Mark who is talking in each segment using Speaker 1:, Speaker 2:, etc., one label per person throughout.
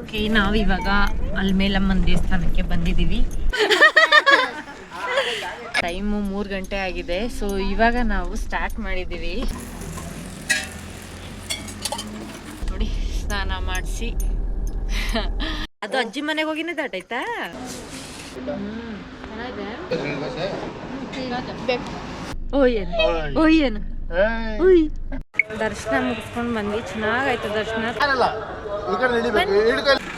Speaker 1: Okay ನಾವು ಇವಾಗ ಅಲ್ಮೇಲಮ್ಮನ ದೇವಸ್ಥಾನಕ್ಕೆ ಬಂದಿದ್ದೀವಿ. ಟೈಮು ಮೂರು ಗಂಟೆ ಆಗಿದೆ. ಸೊ ಇವಾಗ ನಾವು ಸ್ಟಾರ್ಟ್ ಮಾಡಿದ್ದೀವಿ. ನೋಡಿ ಸ್ನಾನ ಮಾಡಿಸಿ. ಅದು ಅಜ್ಜಿ ಮನೆಗೆ ಹೋಗಿನೇ ದಾಟಾಯ್ತಾ ಆಯ್ತಾ? ಓ ಏನು? ಓ ಏನು. ದರ್ಶನ ಮುಗಿಸ್ಕೊಂಡು ಬಂದ್ವಿ. ಚೆನ್ನಾಗಾಯ್ತು ದರ್ಶನ.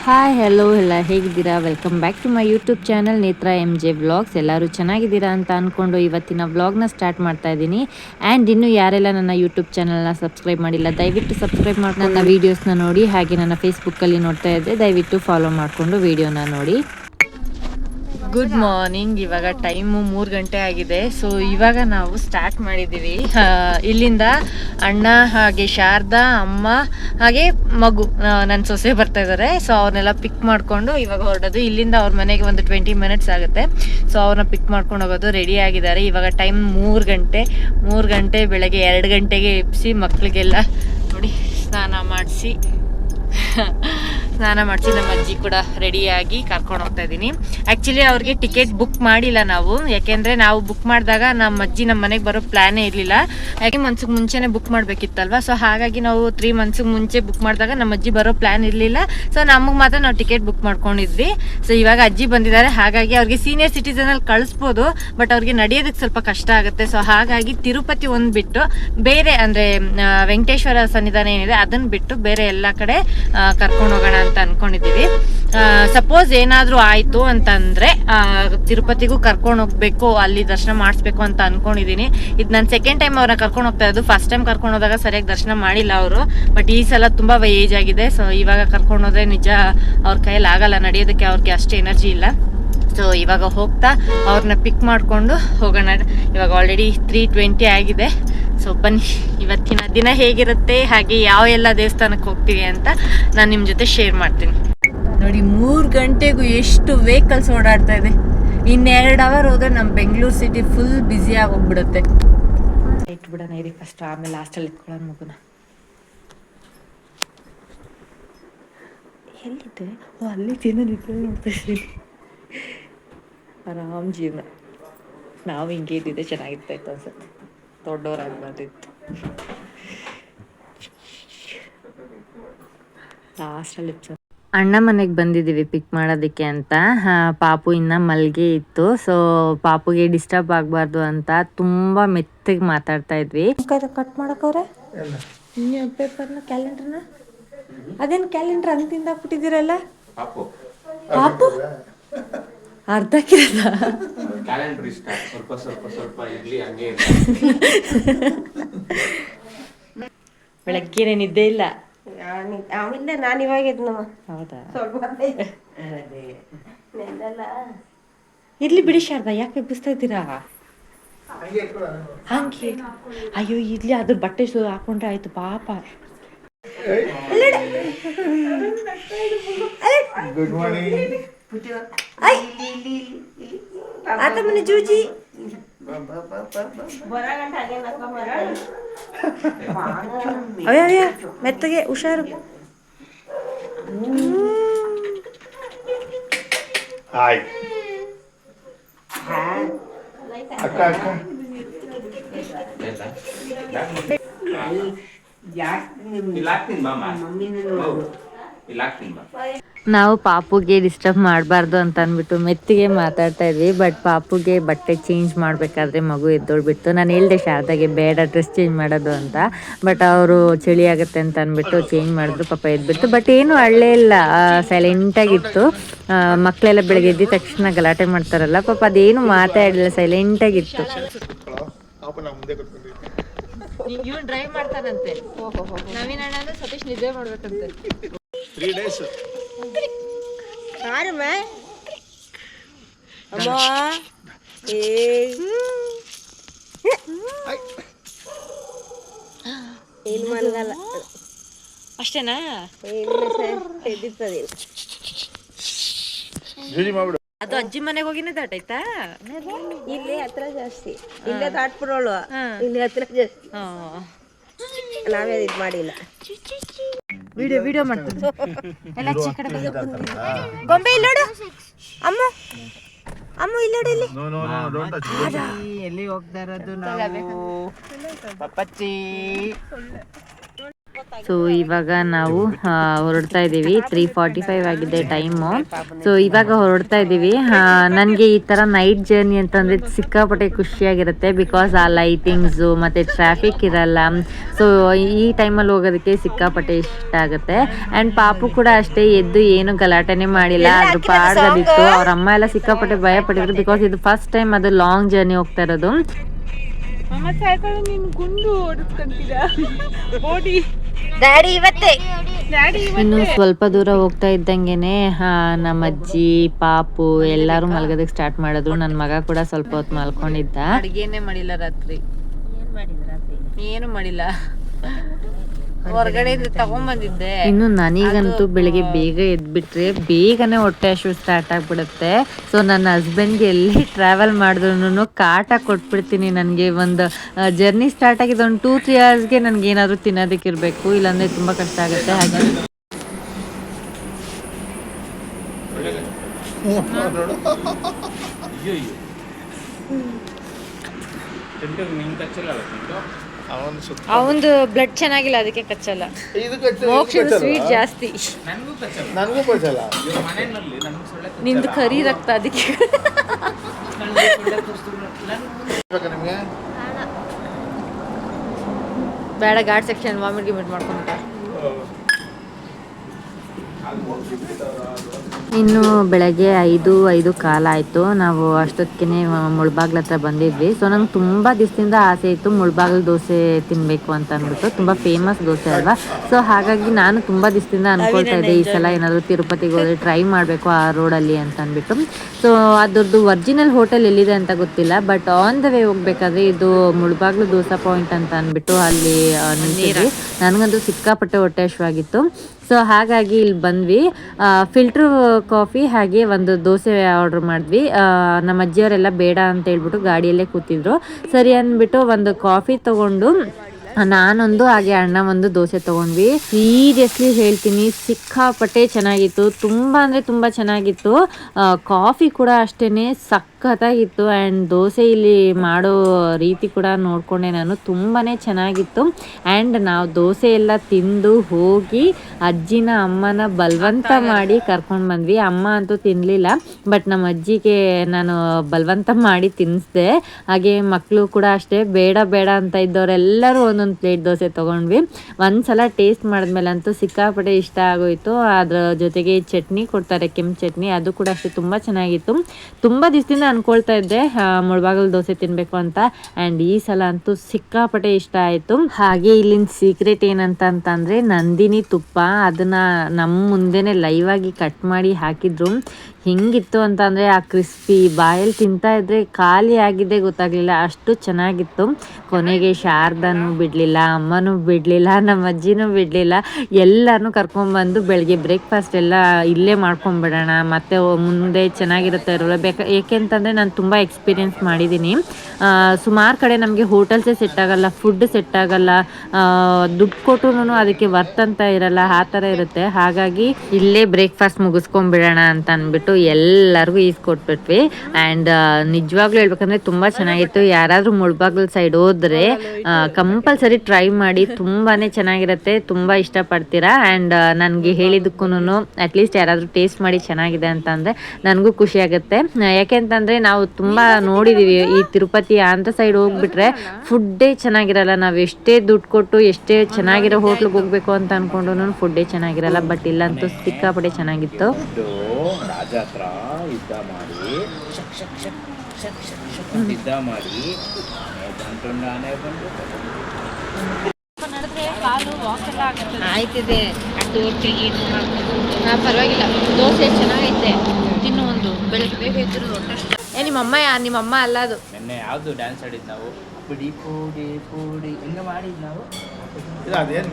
Speaker 1: ಹಾಯ್ ಹಲೋ ಎಲ್ಲ ಹೇಗಿದ್ದೀರಾ? Welcome back to my YouTube channel Netra M J vlogs ಎಲ್ಲರೂ ಚೆನ್ನಾಗಿದ್ದೀರಾ ಅಂತ ಅಂದ್ಕೊಂಡು ಇವತ್ತಿನ ವ್ಲಾಗ್ನ ಸ್ಟಾರ್ಟ್ ಮಾಡ್ತಾ ಇದ್ದೀನಿ. ಆ್ಯಂಡ್ ಇನ್ನು ಯಾರೆಲ್ಲ ನನ್ನ ಯೂಟ್ಯೂಬ್ ಚಾನಲ್ನ ಸಬ್ಸ್ಕ್ರೈಬ್ ಮಾಡಿಲ್ಲ ದಯವಿಟ್ಟು ಸಬ್ಸ್ಕ್ರೈಬ್ ಮಾಡಿ ನನ್ನ ವೀಡಿಯೋಸ್ನ ನೋಡಿ ಹಾಗೆ ನನ್ನ ಫೇಸ್ಬುಕ್ಕಲ್ಲಿ ನೋಡ್ತಾ ಇದ್ದೆ ದಯವಿಟ್ಟು ಫಾಲೋ ಮಾಡಿಕೊಂಡು ವೀಡಿಯೋನ ನೋಡಿ. ಗುಡ್ ಮಾರ್ನಿಂಗ್ ಇವಾಗ ಟೈಮು ಮೂರು ಗಂಟೆ ಆಗಿದೆ. ಸೊ ಇವಾಗ ನಾವು ಸ್ಟಾರ್ಟ್ ಮಾಡಿದ್ದೀವಿ. ಇಲ್ಲಿಂದ ಅಣ್ಣ ಹಾಗೆ ಶಾರದಾ, ಅಮ್ಮ ಹಾಗೆ ಮಗು ನನ್ನ ಸೊಸೆ ಬರ್ತಾ ಇದ್ದಾರೆ ಸೊ ಅವ್ರನ್ನೆಲ್ಲ ಪಿಕ್ ಮಾಡಿಕೊಂಡು ಇವಾಗ ಹೊರಡೋದು. ಇಲ್ಲಿಂದ ಅವ್ರ ಮನೆಗೆ ಒಂದು ಟ್ವೆಂಟಿ ಮಿನಿಟ್ಸ್ ಆಗುತ್ತೆ. ಸೊ ಅವ್ರನ್ನ ಪಿಕ್ ಮಾಡ್ಕೊಂಡು ಹೋಗೋದು. ರೆಡಿ ಆಗಿದ್ದಾರೆ. ಇವಾಗ ಟೈಮ್ ಮೂರು ಗಂಟೆ. ಮೂರು ಗಂಟೆ ಬೆಳಗ್ಗೆ ಎರಡು ಗಂಟೆಗೆ ಎಪ್ಸಿ ಮಕ್ಕಳಿಗೆಲ್ಲ ನೋಡಿ, ಸ್ನಾನ ಮಾಡಿಸಿ. ಸ್ನಾನ ಮಾಡಿಸಿ ನಮ್ಮ ಅಜ್ಜಿ ಕೂಡ ರೆಡಿಯಾಗಿ ಕರ್ಕೊಂಡು ಹೋಗ್ತಾ ಇದ್ದೀನಿ. ಆ್ಯಕ್ಚುಲಿ ಅವ್ರಿಗೆ ಟಿಕೆಟ್ ಬುಕ್ ಮಾಡಿಲ್ಲ ನಾವು. ಯಾಕೆಂದರೆ ನಾವು ಬುಕ್ ಮಾಡಿದಾಗ ನಮ್ಮ ಅಜ್ಜಿ ನಮ್ಮ ಮನೆಗೆ ಬರೋ ಪ್ಲ್ಯಾನೇ ಇರಲಿಲ್ಲ. ಯಾಕೆ ಮನ್ಸಿಗೆ ಮುಂಚೆನೇ ಬುಕ್ ಮಾಡಬೇಕಿತ್ತಲ್ವ? ಸೊ ಹಾಗಾಗಿ ನಾವು ತ್ರೀ ಮಂತ್ಸಿಗೆ ಮುಂಚೆ ಬುಕ್ ಮಾಡಿದಾಗ ನಮ್ಮ ಅಜ್ಜಿ ಬರೋ ಪ್ಲ್ಯಾನ್ ಇರಲಿಲ್ಲ. ಸೊ ನಮಗೆ ಮಾತ್ರ ನಾವು ಟಿಕೆಟ್ ಬುಕ್ ಮಾಡ್ಕೊಂಡಿದ್ವಿ. ಸೊ ಇವಾಗ ಅಜ್ಜಿ ಬಂದಿದ್ದಾರೆ. ಹಾಗಾಗಿ ಅವ್ರಿಗೆ ಸೀನಿಯರ್ ಸಿಟಿಸನಲ್ಲಿ ಕಳಿಸ್ಬೋದು. ಬಟ್ ಅವ್ರಿಗೆ ನಡೆಯೋದಕ್ಕೆ ಸ್ವಲ್ಪ ಕಷ್ಟ ಆಗುತ್ತೆ. ಸೊ ಹಾಗಾಗಿ ತಿರುಪತಿ ಒಂದು ಬಿಟ್ಟು ಬೇರೆ ಅಂದರೆ ವೆಂಕಟೇಶ್ವರ ಸನ್ನಿಧಾನ ಏನಿದೆ ಅದನ್ನು ಬಿಟ್ಟು ಬೇರೆ ಎಲ್ಲ ಕಡೆ ಕರ್ಕೊಂಡು ಹೋಗೋಣ ಅಂತ ಅನ್ಕೊಂಡಿದ್ದೀವಿ. ಸಪೋಸ್ ಏನಾದರೂ ಆಯಿತು ಅಂತಂದರೆ ತಿರುಪತಿಗೂ ಕರ್ಕೊಂಡು ಹೋಗ್ಬೇಕು, ಅಲ್ಲಿ ದರ್ಶನ ಮಾಡಿಸ್ಬೇಕು ಅಂತ ಅನ್ಕೊಂಡಿದೀನಿ. ಇದು ನಾನು ಸೆಕೆಂಡ್ ಟೈಮ್ ಅವ್ರನ್ನ ಕರ್ಕೊಂಡು ಹೋಗ್ತಾ ಇರೋದು. ಫಸ್ಟ್ ಟೈಮ್ ಕರ್ಕೊಂಡು ಹೋದಾಗ ಸರಿಯಾಗಿ ದರ್ಶನ ಮಾಡಿಲ್ಲ ಅವರು. ಬಟ್ ಈ ಸಲ ತುಂಬಾ ಏಜ್ ಆಗಿದೆ. ಸೊ ಇವಾಗ ಕರ್ಕೊಂಡು ಹೋದ್ರೆ ನಿಜ ಅವ್ರ ಕೈಯಲ್ಲಿ ಆಗಲ್ಲ. ನಡೆಯೋದಕ್ಕೆ ಅವ್ರಿಗೆ ಅಷ್ಟು ಎನರ್ಜಿ ಇಲ್ಲ. ಸೊ ಇವಾಗ ಹೋಗ್ತಾ ಅವ್ರನ್ನ ಪಿಕ್ ಮಾಡಿಕೊಂಡು ಹೋಗೋಣ. ಇವಾಗ ಆಲ್ರೆಡಿ ತ್ರೀ ಟ್ವೆಂಟಿ ಆಗಿದೆ. ಸೊ ಬನ್ನಿ. ಇವತ್ತಿನ ದಿನ ಹೇಗಿರುತ್ತೆ? ಹಾಗೆ ಯಾವ ಎಲ್ಲ ದೇವಸ್ಥಾನಕ್ಕೆ ಹೋಗ್ತೀವಿ ಅಂತ ನಾನು ನಿಮ್ಮ ಜೊತೆ ಶೇರ್ ಮಾಡ್ತೀನಿ. ನೋಡಿ ಮೂರು ಗಂಟೆಗೂ ಎಷ್ಟು ವೆಹಿಕಲ್ಸ್ ಓಡಾಡ್ತಾ ಇದೆ. ಇನ್ನೆರಡು ಅವರ್ ಹೋದ್ರೆ ನಮ್ಮ ಬೆಂಗಳೂರು ಸಿಟಿ ಫುಲ್ ಬ್ಯುಸಿ ಆಗೋಗ್ಬಿಡುತ್ತೆ ಇಟ್ಬಿಡೋಣ ಇರಿ ಫಸ್ಟ್ ಆಮೇಲೆ ಲಾಸ್ಟಲ್ಲಿ ಇಟ್ಕೊಳ್ಳೋಣ ಮಗುನ. ಎಲ್ಲಿದೆ? ಓ ಅಲ್ಲಿ ಜೀವನ ನಿಂತು ನೋಡ್ತಾ ಇದ್ದೀನಿ. ಆರಾಮ್ ಜೀವನ. ನಾವು ಹಿಂಗೆ ಇದ್ದಿದ್ದೆ ಚೆನ್ನಾಗಿರ್ತಾಯಿತ್ತು ಅನ್ಸುತ್ತೆ. ದೊಡ್ಡವರಾಗಬಾರ್ದಿತ್ತು. ಲಾಸ್ಟಲ್ಲಿ ಅಣ್ಣ ಮನೆಗೆ ಬಂದಿದ್ದೀವಿ ಪಿಕ್ ಮಾಡೋದಕ್ಕೆ ಅಂತ. ಹಾ, ಪಾಪು ಇನ್ನ ಮಲ್ಗೆ ಇತ್ತು. ಸೊ ಪಾಪುಗೆ ಡಿಸ್ಟರ್ಬ್ ಆಗಬಾರ್ದು ಅಂತ ತುಂಬ ಮೆತ್ತಗೆ ಮಾತಾಡ್ತಾ ಇದ್ವಿ. ಕಟ್ ಮಾಡಕವ್ರೆ ಪೇಪರ್ನ ಕ್ಯಾಲೆಂಡರ್ನ ಅದೇನು ಕ್ಯಾಲೆಂಡರ್ ಅಂತಿಂದ ತಿಂದಾಕ್ಬಿಟ್ಟಿದ್ದೀರಲ್ಲ ಪಾಪು? ಅರ್ಧ ಕಿರದ
Speaker 2: ಕ್ಯಾಲೆಂಡರ್ ಇಷ್ಟ. ಸ್ವಲ್ಪ ಸ್ವಲ್ಪ ಸ್ವಲ್ಪ ಇರ್ಲಿ ಹಂಗೆ
Speaker 1: ಬೆಳಗ್ಗೆ ನಿದ್ದೆ ಇಲ್ಲ.
Speaker 3: ಅವಿಲ್ಲ ನಾನು ಇವಾಗ ಎದ್ನಮ್ಮ
Speaker 1: ಹೌದಾ? ಇರ್ಲಿ ಬಿಡಿ ಶಾರದಾ ಯಾಕೆ ಎಬ್ಬಿಸ್ತಾ ಇದ್ದೀರಾ? ಹಂಗೆ ಅಯ್ಯೋ ಇರ್ಲಿ ಅದ್ರ ಬಟ್ಟೆ ಸು ಹಾಕೊಂಡ್ರೆ ಆಯ್ತು ಪಾಪ.
Speaker 4: Good morning.
Speaker 1: ಆತಮ್ಮನ ಜೂಜಿ
Speaker 3: ಬರಗಂಟ ಹಾಗೇನಪ್ಪ ಮರ
Speaker 1: ಅವೇ ಅವೇ ಮೆತ್ತಗೆ ಹುಷಾರು
Speaker 4: ಹಾಯ್ ಅಕ್ಕ ಅಕ್ಕ
Speaker 2: ಇಲ್ಲ ಹಾಕ್ತೀನಿ ಬಾ ಇಲ್ಲ ಹಾಕ್ತೀನಿ ಬಾ
Speaker 1: ನಾವು ಪಾಪುಗೆ ಡಿಸ್ಟರ್ಬ್ ಮಾಡಬಾರ್ದು ಅಂತ ಅಂದ್ಬಿಟ್ಟು ಮೆತ್ತಿಗೆ ಮಾತಾಡ್ತಾ ಇದ್ವಿ ಬಟ್ ಪಾಪುಗೆ ಬಟ್ಟೆ ಚೇಂಜ್ ಮಾಡಬೇಕಾದ್ರೆ ಮಗು ಎದ್ದೋಳ್ಬಿಟ್ಟು ನಾನು ಹೇಳಿದೆ ಶಾರದಾಗೆ ಬೇಡ ಡ್ರೆಸ್ ಚೇಂಜ್ ಮಾಡೋದು ಅಂತ ಬಟ್ ಅವರು ಚಳಿ ಆಗುತ್ತೆ ಅಂತ ಅಂದ್ಬಿಟ್ಟು ಚೇಂಜ್ ಮಾಡಿದ್ರು ಪಾಪ ಎದ್ಬಿಟ್ಟು ಬಟ್ ಏನು ಅಳ್ಳೇ ಇಲ್ಲ ಸೈಲೆಂಟಾಗಿತ್ತು ಮಕ್ಕಳೆಲ್ಲ ಬೆಳಗ್ಗೆ ಎದ್ದ ತಕ್ಷಣ ಗಲಾಟೆ ಮಾಡ್ತಾರಲ್ಲ ಪಾಪ ಅದೇನು ಮಾತಾಡಲಿಲ್ಲ ಸೈಲೆಂಟಾಗಿತ್ತು ಇವನು ಡ್ರೈವ್ ಮಾಡ್ತಾನಂತೆ. ನವೀನ್ ಅಣ್ಣ ಸತೀಶ್ ನಿದ್ದೆ ಮಾಡ್ಬೇಕಂತೆ.
Speaker 4: Three days.
Speaker 3: ಯಾರಮ್ಮ ಅಮ್ಮ ಏ. ಏನು ಮಲಗಲ್ಲ
Speaker 1: ಅಷ್ಟೇನಾ?
Speaker 3: ಇಲ್ಲ ಸರ್ ಎದ್ದಿರ್ತದೆ.
Speaker 4: ಜೂಜಿ ಮಾಡ್ಬಿಡು.
Speaker 1: ಅದು ಅಜ್ಜಿ ಮನೆಗೆ ಹೋಗಿನೇ ದಾಟಾಯ್ತಾ
Speaker 3: ಇಲ್ಲಿ ಹತ್ರ ಜಾಸ್ತಿ. ಇಲ್ಲೇ ದಾಟ್ಬಿಡೋಳು. ಇಲ್ಲಿ ಹತ್ರ ಜಾಸ್ತಿ. ನಾವೇ ಇದು ಮಾಡಿಲ್ಲ.
Speaker 1: ವಿಡಿಯೋ ವಿಡಿಯೋ ಮಾಡ್ತದೆ ಎಲ್ಲ ಆಚೆ ಈ ಕಡೆ ಬಾ. ಗೊಂಬೆ ಇಲ್ಲಿ ನೋಡು. ಅಮ್ಮ. ಅಮ್ಮ ಇಲ್ಲಿ ನೋಡು ಇಲ್ಲಿ.
Speaker 4: No no no don't touch
Speaker 5: ಎಲ್ಲಿ ಹೋಗ್ತಾ ಇರೋದು ನಾವು? ಪಪ್ಪಚ್ಚಿ.
Speaker 1: ಸೊ ಇವಾಗ ನಾವು ಹೊರಡ್ತಾ ಇದ್ದೀವಿ. ತ್ರೀ ಫಾರ್ಟಿ ಫೈವ್ ಆಗಿದೆ ಟೈಮು ಸೊ ಇವಾಗ ಹೊರಡ್ತಾ ಇದ್ದೀವಿ. ನನಗೆ ಈ ಥರ ನೈಟ್ ಜರ್ನಿ ಅಂತಂದರೆ ಸಿಕ್ಕಾಪಟ್ಟೆ ಖುಷಿಯಾಗಿರುತ್ತೆ ಬಿಕಾಸ್ ಆ ಲೈಟಿಂಗ್ಸು ಮತ್ತು ಟ್ರಾಫಿಕ್ ಇರಲ್ಲ. ಸೊ ಈ ಟೈಮಲ್ಲಿ ಹೋಗೋದಕ್ಕೆ ಸಿಕ್ಕಾಪಟ್ಟೆ ಇಷ್ಟ ಆಗುತ್ತೆ. ಆ್ಯಂಡ್ ಪಾಪು ಕೂಡ ಅಷ್ಟೇ ಎದ್ದು ಏನು ಗಲಾಟೆನೇ ಮಾಡಿಲ್ಲ. ಅದು ಪಾಡೋದಿತ್ತು ಅವ್ರ ಅಮ್ಮ ಎಲ್ಲ ಸಿಕ್ಕಾಪಟ್ಟೆ ಭಯ ಪಟ್ಟಿದ್ರು ಬಿಕಾಸ್ ಇದು ಫಸ್ಟ್ ಟೈಮ್ ಅದು ಲಾಂಗ್ ಜರ್ನಿ ಹೋಗ್ತಾ ಇರೋದು. ಡ್ಯಾಡಿ ಇವತ್ತೇ. ಇನ್ನು ಸ್ವಲ್ಪ ದೂರ ಹೋಗ್ತಾ ಇದ್ದಂಗೆನೆ ನಮ್ಮ ಅಜ್ಜಿ ಪಾಪು ಎಲ್ಲಾರು ಮಲ್ಗೋದಕ್ಕೆ ಸ್ಟಾರ್ಟ್ ಮಾಡಿದ್ರು. ನನ್ನ ಮಗ ಕೂಡ ಸ್ವಲ್ಪ ಹೊತ್ತು ಮಲ್ಕೊಂಡಿದ್ದ. ಅಡಿಗೆನೆ ಮಾಡಿಲ್ಲ ರಾತ್ರಿ. ಏನು ಮಾಡಿಲ್ಲ. ಹೊರಗಡೆ ತಗೊಂಬಂದಿದ್ದೆ. ಇನ್ನು ನನಗಂತೂ ಬೆಳಿಗ್ಗೆ ಬೇಗ ಎದ್ಬಿಟ್ರೆ ಬೇಗನೆ ಹೊಟ್ಟೆ ಹಶು ಸ್ಟಾರ್ಟ್ ಆಗ್ಬಿಡುತ್ತೆ. ಸೊ ನನ್ನ ಹಸ್ಬೆಂಡ್ಗೆ ಎಲ್ಲಿ ಟ್ರಾವೆಲ್ ಮಾಡಿದ್ರು ಕಾಟ ಕೊಟ್ಬಿಡ್ತೀನಿ ನನಗೆ ಒಂದು ಜರ್ನಿ ಸ್ಟಾರ್ಟ್ ಆಗಿದ್ದು ಒಂದು ಟೂ ತ್ರೀ ಅವರ್ಸ್ಗೆ ನನಗೆ ಏನಾದರೂ ತಿನ್ನೋದಕ್ಕೆ ಇರಬೇಕು ಇಲ್ಲಾಂದ್ರೆ ತುಂಬ ಕಷ್ಟ ಆಗುತ್ತೆ. ಹಾಗೆ
Speaker 2: ಅಯ್ಯೋ ಅಯ್ಯೋ ತಿಂಟು ನಿಂಗೆ
Speaker 1: ಅವಂದು ಬ್ಲಡ್ ಚೆನ್ನಾಗಿಲ್ಲ ಅದಕ್ಕೆ ಕಚ್ಚಲ್ಲ.
Speaker 4: ಇದು
Speaker 1: ಸ್ವೀಟ್ ಜಾಸ್ತಿ.
Speaker 2: ನನಗೂ ಕಚ್ಚಲ್ಲ.
Speaker 4: ನನಗೂ ಕಚ್ಚಲ್ಲ.
Speaker 2: ಇವ್ರ ಮನೆಯಲ್ಲಿ ನಮ್ಗೆ ಸೊಳ್ಳೆ ಕಚ್ಚಲ್ಲ.
Speaker 1: ನಿಂದು ಕರಿ ರಕ್ತ ಅದಕ್ಕೆ.
Speaker 2: ನನ್ಗೆ ಸೊಳ್ಳೆ ಕಚ್ಚಿದ್ರು ನನ್ಗೆ
Speaker 4: ಬೇಕಾ ನಿಮಗೆ?
Speaker 1: ಬೇಡ ಗಾರ್ಡ್ ಸೆಕ್ಷನ್ ವಾಮಿಟ್ ಗಿಮಿಟ್ ಮಾಡ್ಕೊಂಬಿಟ್ಟ ಇನ್ನು ಬೆಳಗ್ಗೆ ಐದು ಐದು ಕಾಲ ಆಯಿತು. ನಾವು ಅಷ್ಟೊತ್ತಿಗೆ ಮುಳ್ಬಾಗ್ಲ ಹತ್ರ ಬಂದಿದ್ವಿ. ಸೊ ನಂಗೆ ತುಂಬ ದಿವಸದಿಂದ ಆಸೆ ಇತ್ತು ಮುಳ್ಬಾಗ್ಲ ದೋಸೆ ತಿನ್ನಬೇಕು ಅಂತ ಅಂದ್ಬಿಟ್ಟು. ತುಂಬ ಫೇಮಸ್ ದೋಸೆ ಅಲ್ವಾ? ಸೊ ಹಾಗಾಗಿ ನಾನು ತುಂಬ ದಿವಸದಿಂದ ಅನ್ಕೊಳ್ತಾ ಇದ್ದೆ ಈ ಸಲ ಏನಾದರೂ ತಿರುಪತಿಗೆ ಹೋದ್ರೆ ಟ್ರೈ ಮಾಡಬೇಕು ಆ ರೋಡಲ್ಲಿ ಅಂತ ಅಂದ್ಬಿಟ್ಟು. ಸೊ ಅದ್ರದ್ದು ಒರಿಜಿನಲ್ ಹೋಟೆಲ್ ಎಲ್ಲಿದೆ ಅಂತ ಗೊತ್ತಿಲ್ಲ ಬಟ್ ಆನ್ ದ ವೇ ಹೋಗ್ಬೇಕಾದ್ರೆ ಇದು ಮುಳ್ಬಾಗ್ಲು ದೋಸೆ ಪಾಯಿಂಟ್ ಅಂತ ಅಂದ್ಬಿಟ್ಟು ಅಲ್ಲಿ ನಿಂತಿದ್ವಿ. ನನಗಂತೂ ಸಿಕ್ಕಾಪಟ್ಟೆ ಹೊಟ್ಟೆ ಹಶ್ವಾಗಿತ್ತು ಸೊ ಹಾಗಾಗಿ ಇಲ್ಲಿ ಬಂದ್ವಿ. ಫಿಲ್ಟ್ರ್ ಕಾಫಿ ಹಾಗೆ ಒಂದು ದೋಸೆ ಆರ್ಡ್ರ್ ಮಾಡಿದ್ವಿ. ನಮ್ಮ ಅಜ್ಜಿಯವರೆಲ್ಲ ಬೇಡ ಅಂತ ಹೇಳ್ಬಿಟ್ಟು ಗಾಡಿಯಲ್ಲೇ ಕೂತಿದ್ರು. ಸರಿ ಅಂದ್ಬಿಟ್ಟು ಒಂದು ಕಾಫಿ ತಗೊಂಡು, ನಾನೊಂದು ಹಾಗೆ ಅಣ್ಣ ಒಂದು ದೋಸೆ ತಗೊಂಡ್ವಿ. ಸೀರಿಯಸ್ಲಿ ಹೇಳ್ತೀನಿ, ಸಿಕ್ಕಾಪಟ್ಟೆ ಚೆನ್ನಾಗಿತ್ತು. ತುಂಬ ಅಂದರೆ ತುಂಬ ಚೆನ್ನಾಗಿತ್ತು. ಕಾಫಿ ಕೂಡ ಅಷ್ಟೇ ಸಖತ್ತಾಗಿತ್ತು ಆ್ಯಂಡ್ ದೋಸೆ ಇಲ್ಲಿ ಮಾಡೋ ರೀತಿ ಕೂಡ ನೋಡಿಕೊಂಡೆ ನಾನು. ತುಂಬಾ ಚೆನ್ನಾಗಿತ್ತು. ಆ್ಯಂಡ್ ನಾವು ದೋಸೆ ಎಲ್ಲ ತಿಂದು ಹೋಗಿ ಅಜ್ಜಿನ ಅಮ್ಮನ ಬಲವಂತ ಮಾಡಿ ಕರ್ಕೊಂಡು ಬಂದ್ವಿ. ಅಮ್ಮ ಅಂತೂ ತಿನ್ನಲಿಲ್ಲ ಬಟ್ ನಮ್ಮ ಅಜ್ಜಿಗೆ ನಾನು ಬಲವಂತ ಮಾಡಿ ತಿನ್ನಿಸ್ದೆ ಹಾಗೆ ಮಕ್ಕಳು ಕೂಡ ಅಷ್ಟೇ. ಬೇಡ ಬೇಡ ಅಂತ ಇದ್ದವರೆಲ್ಲರೂ ಒಂದೊಂದು ಪ್ಲೇಟ್ ದೋಸೆ ತೊಗೊಂಡ್ವಿ. ಒಂದ್ಸಲ ಟೇಸ್ಟ್ ಮಾಡಿದ್ಮೇಲೆ ಅಂತೂ ಸಿಕ್ಕಾಪಟ್ಟೆ ಇಷ್ಟ ಆಗೋಯಿತು. ಅದರ ಜೊತೆಗೆ ಚಟ್ನಿ ಕೊಡ್ತಾರೆ ಕೆಂಪು ಚಟ್ನಿ. ಅದು ಕೂಡ ಅಷ್ಟೇ. ತುಂಬ ಚೆನ್ನಾಗಿತ್ತು. ತುಂಬ ದಿವಸದಿಂದ ಅನ್ಕೊಳ್ತಾ ಇದ್ದೆ ಮುಳ್ಬಾಗಲ್ ದೋಸೆ ತಿನ್ನಬೇಕು ಅಂತ. ಅಂಡ್ ಈ ಸಲ ಅಂತೂ ಸಿಕ್ಕಾಪಟ್ಟೆ ಇಷ್ಟ ಆಯ್ತು. ಹಾಗೆ ಇಲ್ಲಿನ ಸೀಕ್ರೆಟ್ ಏನಂತ ಅಂತಂದ್ರೆ ನಂದಿನಿ ತುಪ್ಪ. ಅದನ್ನ ನಮ್ಮ ಮುಂದೆನೆ ಲೈವ್ ಆಗಿ ಕಟ್ ಮಾಡಿ ಹಾಕಿದ್ರು. ಹೆಂಗಿತ್ತು ಅಂತ ಅಂದರೆ ಆ ಕ್ರಿಸ್ಪಿ ಬಾಯಲ್ಲಿ ತಿಂತಾ ಇದ್ರೆ ಖಾಲಿ ಆಗಿದೆ ಗೊತ್ತಾಗಲಿಲ್ಲ. ಅಷ್ಟು ಚೆನ್ನಾಗಿತ್ತು. ಕೊನೆಗೆ ಶಾರದಾನು ಬಿಡಲಿಲ್ಲ, ಅಮ್ಮನೂ ಬಿಡಲಿಲ್ಲ, ನಮ್ಮ ಅಜ್ಜಿನೂ ಬಿಡಲಿಲ್ಲ. ಎಲ್ಲರೂ ಕರ್ಕೊಂಡ್ಬಂದು ಬೆಳಗ್ಗೆ ಬ್ರೇಕ್ಫಾಸ್ಟ್ ಎಲ್ಲ ಇಲ್ಲೇ ಮಾಡ್ಕೊಂಬಿಡೋಣ ಮತ್ತು ಮುಂದೆ ಚೆನ್ನಾಗಿರುತ್ತೆ ಇರೋಲ್ಲ. ಬೇಕಾ ಏಕೆಂತಂದರೆ ನಾನು ತುಂಬ ಎಕ್ಸ್ಪೀರಿಯೆನ್ಸ್ ಮಾಡಿದ್ದೀನಿ. ಸುಮಾರು ಕಡೆ ನಮಗೆ ಹೋಟೆಲ್ಸೇ ಸೆಟ್ ಆಗೋಲ್ಲ ಫುಡ್ ಸೆಟ್ ಆಗೋಲ್ಲ. ದುಡ್ಡು ಕೊಟ್ಟರು ಅದಕ್ಕೆ ವರ್ತ್ ಅಂತ ಇರಲ್ಲ. ಆ ಥರ ಇರುತ್ತೆ. ಹಾಗಾಗಿ ಇಲ್ಲೇ ಬ್ರೇಕ್ಫಾಸ್ಟ್ ಮುಗಿಸ್ಕೊಂಬಿಡೋಣ ಅಂತ ಅಂದ್ಬಿಟ್ಟು ಎಲ್ಲರಿಗೂ ಈಸ್ಕೊಟ್ಬಿಟ್ವಿ ಆ್ಯಂಡ್ ನಿಜವಾಗ್ಲೂ ಹೇಳ್ಬೇಕಂದ್ರೆ ತುಂಬ ಚೆನ್ನಾಗಿತ್ತು. ಯಾರಾದರೂ ಮುಳ್ಬಾಗ್ಲ ಸೈಡ್ ಹೋದ್ರೆ ಕಂಪಲ್ಸರಿ ಟ್ರೈ ಮಾಡಿ ತುಂಬಾ ಚೆನ್ನಾಗಿರುತ್ತೆ. ತುಂಬ ಇಷ್ಟಪಡ್ತೀರಾ? ಆ್ಯಂಡ್ ನನಗೆ ಹೇಳಿದ್ದಕ್ಕೂ ಅಟ್ಲೀಸ್ಟ್ ಯಾರಾದರೂ ಟೇಸ್ಟ್ ಮಾಡಿ ಚೆನ್ನಾಗಿದೆ ಅಂತಂದರೆ ನನಗೂ ಖುಷಿ ಆಗುತ್ತೆ. ಯಾಕೆಂತಂದರೆ ನಾವು ತುಂಬ ನೋಡಿದ್ದೀವಿ ಈ ತಿರುಪತಿ ಆಂಧ್ರ ಸೈಡ್ ಹೋಗ್ಬಿಟ್ರೆ ಫುಡ್ಡೇ ಚೆನ್ನಾಗಿರಲ್ಲ. ನಾವು ಎಷ್ಟೇ ದುಡ್ಡು ಕೊಟ್ಟು ಎಷ್ಟೇ ಚೆನ್ನಾಗಿರೋ ಹೋಟ್ಲಿಗೆ ಹೋಗ್ಬೇಕು ಅಂತ ಅನ್ಕೊಂಡು ಫುಡ್ಡೇ ಚೆನ್ನಾಗಿರಲ್ಲ. ಬಟ್ ಇಲ್ಲಂತೂ ಸಿಕ್ಕಾಪಟ್ಟೆ ಚೆನ್ನಾಗಿತ್ತು.
Speaker 5: ರಾಜ ಹತ್ರ ಯುದ್ಧ ಮಾಡಿ ಶಕ್ ಶಕ್ ಶಕ್ ಶಕ್ ಶಕ್ ಶಕ್ ಯುದ್ಧ ಮಾಡಿ ಆನೆ ಬಂತು ಆನೆ ಬಂದು
Speaker 1: ಆಯ್ತಿದೆ ಪರವಾಗಿಲ್ಲ. ದೋಸೆ ಚೆನ್ನಾಗೈತೆ. ತಿನ್ನು ಒಂದು. ಬೆಳಗ್ಗೆ ಬೇಗ ಎದ್ರು ಏ ನಿಮ್ಮಮ್ಮ ಯಾ ನಿಮ್ಮಮ್ಮ ಅಲ್ಲ ಅದು.
Speaker 5: ನಿನ್ನೆ ಯಾವುದು ಡ್ಯಾನ್ಸ್ ಆಡಿದ್ ನಾವು? ಪುಡಿ ಪುಡಿ ಪುಡಿ. ಹಿಂಗ ಮಾಡಿದ್ ನಾವು?
Speaker 4: ಇಲ್ಲ ಅದೇನು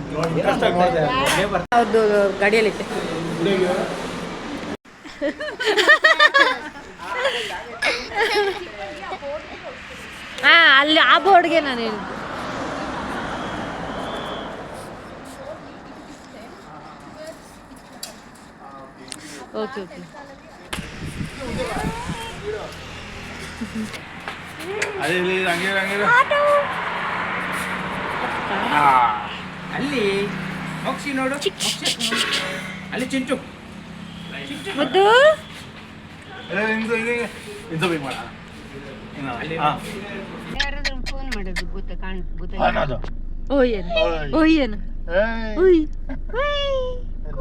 Speaker 1: ಹಾ ಅಲ್ಲಿ ಆ ಬೋರ್ಡ್ಗೆ ನಾನು ಹೇಳಿದ್ದು ಓಕೆ ಓಕೆ.
Speaker 5: ಅಲ್ಲಿ ಮೋಕ್ಷಿ ನೋಡು ಅಲ್ಲಿ ಚಿಂಟು.
Speaker 1: ಮುದ್ದು.
Speaker 3: ಫೋನ್ ಮಾಡೋದು ಭೂತ ಕಾಣ್ ಭೂತ
Speaker 4: ಅನ್ನೋದು.
Speaker 1: ಓಯ್ ಏನು?
Speaker 4: ಓಯ್.
Speaker 1: ಏನು?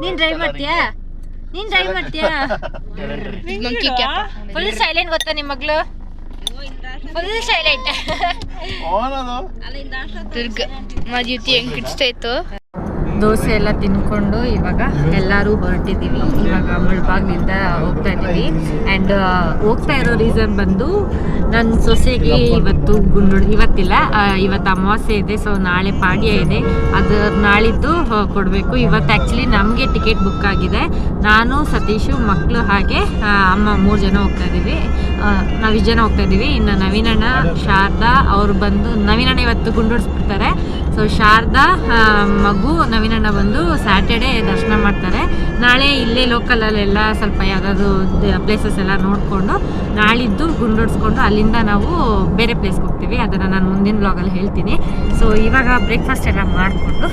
Speaker 1: ನೀನ್ ಡ್ರೈವ್ ಮಾಡ್ತೀಯಾ? ನೀನ್ ಡ್ರೈವ್ ಮಾಡ್ತೀಯಾ? ಫುಲ್ ಸೈಲೆಂಟ್ ಗೊತ್ತಾ ನಿಮ್ಮ ಮಗಳು? Full silent.
Speaker 6: ದುರ್ಗ ಮಾದ್ಯುತಿ ಹೆಂಗ್ ಕಿಡ್ಸ್ತಾ ಇತ್ತು?
Speaker 1: ದೋಸೆ ಎಲ್ಲ ತಿನ್ಕೊಂಡು ಇವಾಗ ಎಲ್ಲರೂ ಹೊರಟಿದ್ದೀವಿ. ಇವಾಗ ಮುಳ್ಬಾಗ್ಲಿಂದ ಹೋಗ್ತಾ ಇದ್ದೀವಿ. ಆ್ಯಂಡ್ ಹೋಗ್ತಾ ಇರೋ ರೀಸನ್ ಬಂದು ನನ್ನ ಸೊಸೆಗೆ ಇವತ್ತು ಗುಂಡು ಇವತ್ತಿಲ್ಲ ಇವತ್ತು ಅಮಾವಾಸ್ಯೆ ಇದೆ ಸೊ ನಾಳೆ ಪಾಡ್ಯ ಇದೆ. ಅದು ನಾಳಿದ್ದು ಕೊಡಬೇಕು. ಇವತ್ತು ಆ್ಯಕ್ಚುಲಿ ನಮಗೆ ಟಿಕೆಟ್ ಬುಕ್ ಆಗಿದೆ. ನಾನು, ಸತೀಶು ಮಕ್ಕಳು ಹಾಗೆ ಅಮ್ಮ ಮೂರು ಜನ ಹೋಗ್ತಾ ಇದ್ದೀವಿ. ನಾವು ಇಷ್ಟು ಜನ ಹೋಗ್ತಾ ಇದ್ದೀವಿ. ಇನ್ನು ನವೀನಣ್ಣ, ಶಾರದಾ, ಅವ್ರು ಬಂದು ನವೀನಣ್ಣ ಇವತ್ತು ಗುಂಡೂಡಿಸ್ಬಿಡ್ತಾರೆ ಸೊ ಶಾರದಾ ಮಗು ಮಗು ನವೀನಣ್ಣ ಬಂದು ಸ್ಯಾಟರ್ಡೆ ದರ್ಶನ ಮಾಡ್ತಾರೆ. ನಾಳೆ ಇಲ್ಲೇ ಲೋಕಲಲ್ಲೆಲ್ಲ ಸ್ವಲ್ಪ ಯಾವುದಾದ್ರು ಪ್ಲೇಸಸ್ ಎಲ್ಲ ನೋಡಿಕೊಂಡು ನಾಳಿದ್ದು ಗುಂಡೋಡಿಸ್ಕೊಂಡು ಅಲ್ಲಿಂದ ನಾವು ಬೇರೆ ಪ್ಲೇಸ್ಗೆ ಹೋಗ್ತೀವಿ. ಅದನ್ನು ನಾನು ಮುಂದಿನ ಬ್ಲಾಗಲ್ಲಿ ಹೇಳ್ತೀನಿ. ಸೊ ಇವಾಗ ಬ್ರೇಕ್ಫಾಸ್ಟ್ ಎಲ್ಲ ಮಾಡಿಕೊಂಡು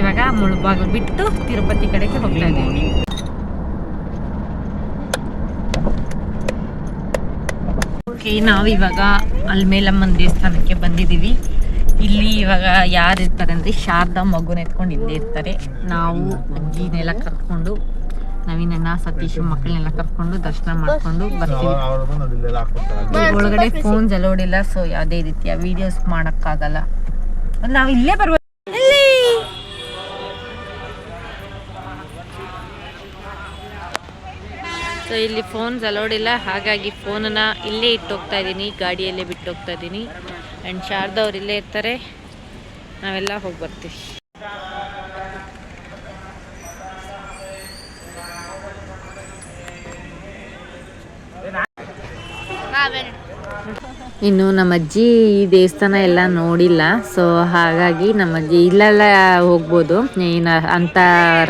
Speaker 1: ಇವಾಗ ಮುಳುಬಾಗ ಬಿಟ್ಟು ತಿರುಪತಿ ಕಡೆಗೆ ಹೋಗ್ತಾ ಇದ್ದೀವಿ ಓಕೆ ನಾವು ಇವಾಗ ಅಲ್ಮೇಲಮ್ಮನ ದೇವಸ್ಥಾನಕ್ಕೆ ಬಂದಿದ್ದೀವಿ. ಇಲ್ಲಿ ಇವಾಗ ಯಾರು ಇರ್ತಾರೆ ಅಂದರೆ ಶಾರದಾ ಮಗುನ ಎತ್ಕೊಂಡು ಇಲ್ಲೇ ಇರ್ತಾರೆ. ನಾವು ಅಜ್ಜಿನೆಲ್ಲ ಕರ್ಕೊಂಡು, ನವೀನಣ್ಣ, ಸತೀಶ್ ಮಕ್ಕಳನ್ನೆಲ್ಲ ಕರ್ಕೊಂಡು ದರ್ಶನ ಮಾಡ್ಕೊಂಡು ಬರ್ತೀವಿ. ಒಳಗಡೆ ಫೋನ್ಸ್ ಅಲೋಡ್ ಇಲ್ಲ ಸೊ ಯಾವುದೇ ರೀತಿಯ ವಿಡಿಯೋಸ್ ಮಾಡೋಕ್ಕಾಗಲ್ಲ. ನಾವು ಇಲ್ಲೇ ಬರ್ಬೋದು ಸೊ ಇಲ್ಲಿ ಫೋನ್ಸ್ ಅಲೋಡ್ ಇಲ್ಲ ಹಾಗಾಗಿ ಫೋನನ್ನು ಇಲ್ಲೇ ಇಟ್ಟು ಹೋಗ್ತಾ ಇದ್ದೀನಿ, ಗಾಡಿಯಲ್ಲೇ ಬಿಟ್ಟು ಹೋಗ್ತಾ ಇದ್ದೀನಿ. ಆ್ಯಂಡ್ ಶಾರದಾ ಅವ್ರು ಇಲ್ಲೇ ಇರ್ತಾರೆ. ನಾವೆಲ್ಲ ಹೋಗಿ ಬರ್ತೀವಿ. ಇನ್ನು ನಮ್ಮ ಅಜ್ಜಿ ಈ ದೇವಸ್ಥಾನ ಎಲ್ಲ ನೋಡಿಲ್ಲ. ಸೊ ಹಾಗಾಗಿ ನಮ್ಮ ಅಜ್ಜಿ ಇಲ್ಲೆಲ್ಲ ಹೋಗ್ಬೋದು. ಏನು ಅಂಥ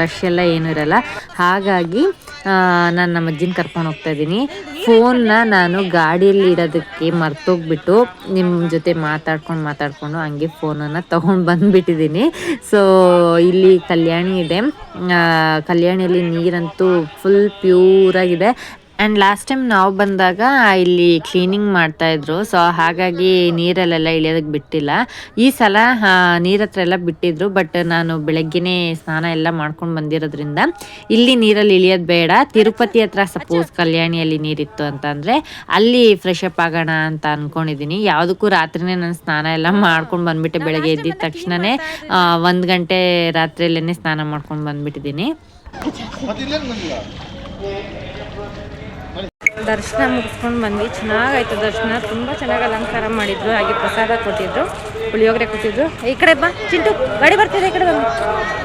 Speaker 1: ರಶ್ ಎಲ್ಲ ಏನೂ ಇರಲ್ಲ. ಹಾಗಾಗಿ ನಾನು ನಮ್ಮ ಅಜ್ಜಿನ ಕರ್ಕೊಂಡು ಹೋಗ್ತಾ ಇದ್ದೀನಿ ಫೋನ್ನ ನಾನು ಗಾಡಿಯಲ್ಲಿ ಇಡೋದಕ್ಕೆ ಮರ್ತೋಗ್ಬಿಟ್ಟು ನಿಮ್ಮ ಜೊತೆ ಮಾತಾಡ್ಕೊಂಡು ಮಾತಾಡ್ಕೊಂಡು ಹಂಗೆ ಫೋನನ್ನು ತೊಗೊಂಡು ಬಂದುಬಿಟ್ಟಿದ್ದೀನಿ ಸೊ ಇಲ್ಲಿ ಕಲ್ಯಾಣಿ ಇದೆ. ಕಲ್ಯಾಣಿಯಲ್ಲಿ ನೀರಂತೂ ಫುಲ್ ಪ್ಯೂರಾಗಿದೆ ಆ್ಯಂಡ್ ಲಾಸ್ಟ್ ಟೈಮ್ ನಾವು ಬಂದಾಗ ಇಲ್ಲಿ ಕ್ಲೀನಿಂಗ್ ಮಾಡ್ತಾ ಇದ್ರು. ಸೊ ಹಾಗಾಗಿ ನೀರಲ್ಲೆಲ್ಲ ಇಳಿಯೋದಕ್ಕೆ ಬಿಟ್ಟಿಲ್ಲ. ಈ ಸಲ ನೀರ ಹತ್ರ ಎಲ್ಲ ಬಿಟ್ಟಿದ್ರು. ಬಟ್ ನಾನು ಬೆಳಗ್ಗೆನೇ ಸ್ನಾನ ಎಲ್ಲ ಮಾಡ್ಕೊಂಡು ಬಂದಿರೋದ್ರಿಂದ ಇಲ್ಲಿ ನೀರಲ್ಲಿ ಇಳಿಯೋದು ಬೇಡ. ತಿರುಪತಿ ಹತ್ರ ಸಪೋಸ್ ಕಲ್ಯಾಣಿಯಲ್ಲಿ ನೀರಿತ್ತು ಅಂತಂದರೆ ಅಲ್ಲಿ ಫ್ರೆಶ್ ಅಪ್ ಆಗೋಣ ಅಂತ ಅಂದ್ಕೊಂಡಿದ್ದೀನಿ ಯಾವುದಕ್ಕೂ ರಾತ್ರಿನೇ ನಾನು ಸ್ನಾನ ಎಲ್ಲ ಮಾಡ್ಕೊಂಡು ಬಂದ್ಬಿಟ್ಟೆ. ಬೆಳಗ್ಗೆ ಎದ್ದಿದ ತಕ್ಷಣವೇ ಒಂದು ಗಂಟೆ ರಾತ್ರಿಯಲ್ಲೇ ಸ್ನಾನ ಮಾಡ್ಕೊಂಡು ಬಂದುಬಿಟ್ಟಿದ್ದೀನಿ
Speaker 4: ಮತ್ತೆ ಇಲ್ಲೇನ್ ಬಂದಿಲ್ಲ?
Speaker 1: ದರ್ಶನ ಮುಗಿಸ್ಕೊಂಡು ಬಂದ್ವಿ. ಚೆನ್ನಾಗಾಯ್ತು ದರ್ಶನ. ತುಂಬ ಚೆನ್ನಾಗಿ ಅಲಂಕಾರ ಮಾಡಿದ್ರು. ಹಾಗೆ ಪ್ರಸಾದ ಕೊಟ್ಟಿದ್ರು. ಪುಳಿಯೋಗರೆ ಕೊಟ್ಟಿದ್ರು. ಈ ಕಡೆ ಬಾ. ಚಿಂಟು, ಗಾಡಿ ಬರ್ತಿದೆ ಈ ಕಡೆ ಬಂದು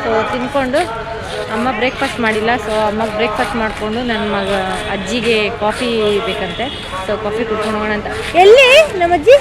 Speaker 1: ಸೊ ತಿನ್ಕೊಂಡು. ಅಮ್ಮ ಬ್ರೇಕ್ಫಾಸ್ಟ್ ಮಾಡಿಲ್ಲ. ಸೊ ಅಮ್ಮಗೆ ಬ್ರೇಕ್ಫಾಸ್ಟ್ ಮಾಡಿಕೊಂಡು ನನ್ನ ಮಗ, ಅಜ್ಜಿಗೆ ಕಾಫಿ ಬೇಕಂತೆ. ಸೊ ಕಾಫಿ ಕುಡ್ಕೊಂಡು ಹೋಗೋಣ ಅಂತ. ಎಲ್ಲಿ? ನಮ್ಮ ಅಜ್ಜಿ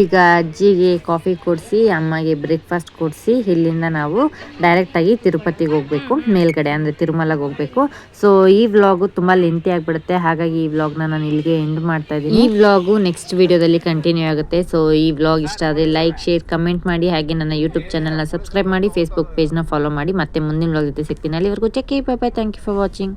Speaker 1: ಈಗ ಅಜ್ಜಿಗೆ ಕಾಫಿ ಕೊಡಿಸಿ, ಅಮ್ಮಗೆ ಬ್ರೇಕ್ಫಾಸ್ಟ್ ಕೊಡಿಸಿ, ಇಲ್ಲಿಂದ ನಾವು ಡೈರೆಕ್ಟಾಗಿ ತಿರುಪತಿಗೆ ಹೋಗಬೇಕು, ಮೇಲ್ಗಡೆ ಅಂದರೆ ತಿರುಮಲಗೆ ಹೋಗಬೇಕು. ಸೊ ಈ ವ್ಲಾಗು ತುಂಬ ಲೆಂತಿ ಆಗಿಬಿಡುತ್ತೆ. ಹಾಗಾಗಿ ಈ ವ್ಲಾಗ್ನ ನಾನು ಇಲ್ಲಿಗೆ ಎಂಡ್ ಮಾಡ್ತಾ ಇದ್ದೀನಿ ಈ ವ್ಲಾಗು ನೆಕ್ಸ್ಟ್ ವಿಡಿಯೋದಲ್ಲಿ ಕಂಟಿನ್ಯೂ ಆಗುತ್ತೆ. ಸೊ ಈ ವ್ಲಾಗ್ ಇಷ್ಟ ಆದರೆ ಲೈಕ್ ಶೇರ್ ಕಮೆಂಟ್ ಮಾಡಿ. ಹಾಗೆ ನನ್ನ ಯೂಟ್ಯೂಬ್ ಚಾನಲ್ನ ಸಬ್ಸ್ಕ್ರೈಬ್ ಮಾಡಿ ಫೇಸ್ಬುಕ್ ಪೇಜ್ನ ಫಾಲೋ ಮಾಡಿ. ಮತ್ತೆ ಮುಂದಿನ ವ್ಲಾಗ್ ಜೊತೆ ಸಿಗ್ತೀನಿ. ಅಲ್ಲಿವರೆಗೂ check bye bye thank you for watching